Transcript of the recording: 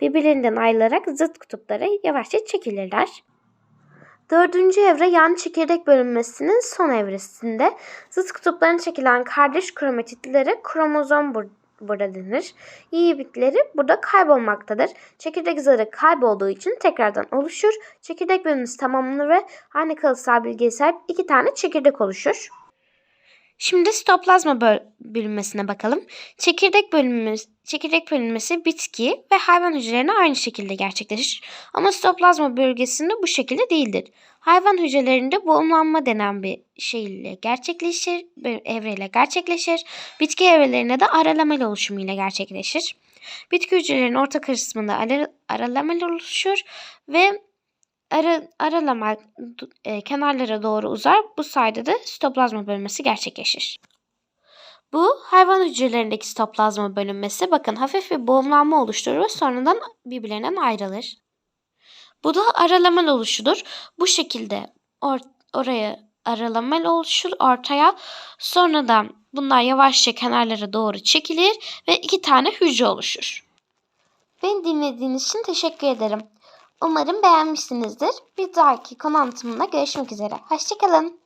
birbirinden ayrılarak zıt kutuplara yavaşça çekilirler. Dördüncü evre yani çekirdek bölünmesinin son evresinde zıt kutuplarına çekilen kardeş kromatitlere kromozom bur- burada denir. İyi bitleri burada kaybolmaktadır. Çekirdek zarı kaybolduğu için tekrardan oluşur. Çekirdek bölünmesi tamamlanır ve aynı kalıtsal bilgiye sahip iki tane çekirdek oluşur. Şimdi sitoplazma böl- bölünmesine bakalım. Çekirdek bölünmesi, çekirdek bölünmesi bitki ve hayvan hücrelerine aynı şekilde gerçekleşir. Ama sitoplazma bölgesinde bu şekilde değildir. Hayvan hücrelerinde boğumlanma denen bir şeyle gerçekleşir, bir evreyle gerçekleşir. Bitki evrelerinde de aralamel oluşumu ile gerçekleşir. Bitki hücrelerinin orta kısmında ara- aralamel oluşur ve ara, aralamel e, kenarlara doğru uzar. Bu sayede de sitoplazma bölünmesi gerçekleşir. Bu hayvan hücrelerindeki sitoplazma bölünmesi bakın hafif bir boğumlanma oluşturur ve sonradan birbirlerinden ayrılır. Bu da aralamel oluşudur. Bu şekilde or- oraya aralamel oluşur ortaya. Sonradan bunlar yavaşça kenarlara doğru çekilir ve iki tane hücre oluşur. Beni dinlediğiniz için teşekkür ederim. Umarım beğenmişsinizdir. Bir dahaki konu anlatımında görüşmek üzere. Hoşçakalın.